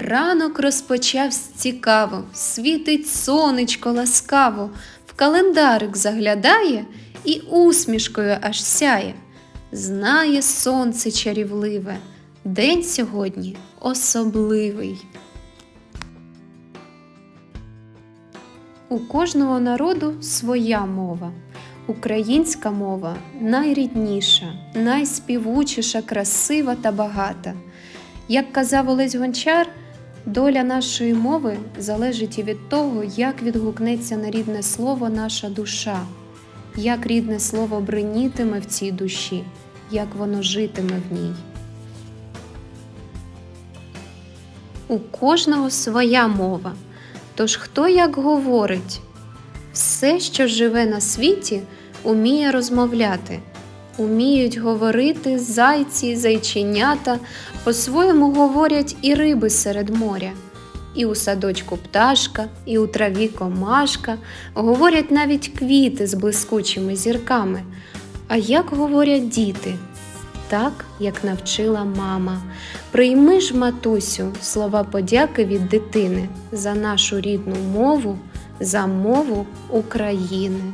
Ранок розпочавсь цікаво, світить сонечко ласкаво, в календарик заглядає і усмішкою аж сяє. Знає сонце чарівливе, день сьогодні особливий. У кожного народу своя мова. Українська мова найрідніша, найспівучіша, красива та багата. Як казав Олесь Гончар, доля нашої мови залежить і від того, як відгукнеться на рідне слово наша душа, як рідне слово бринітиме в цій душі, як воно житиме в ній. У кожного своя мова. Тож хто як говорить, все, що живе на світі, уміє розмовляти, уміють говорити зайці, зайченята, по-своєму говорять і риби серед моря. І у садочку пташка, і у траві комашка, говорять навіть квіти з блискучими зірками. А як говорять діти? Так, як навчила мама. Прийми ж, матусю, слова подяки від дитини за нашу рідну мову, за мову України.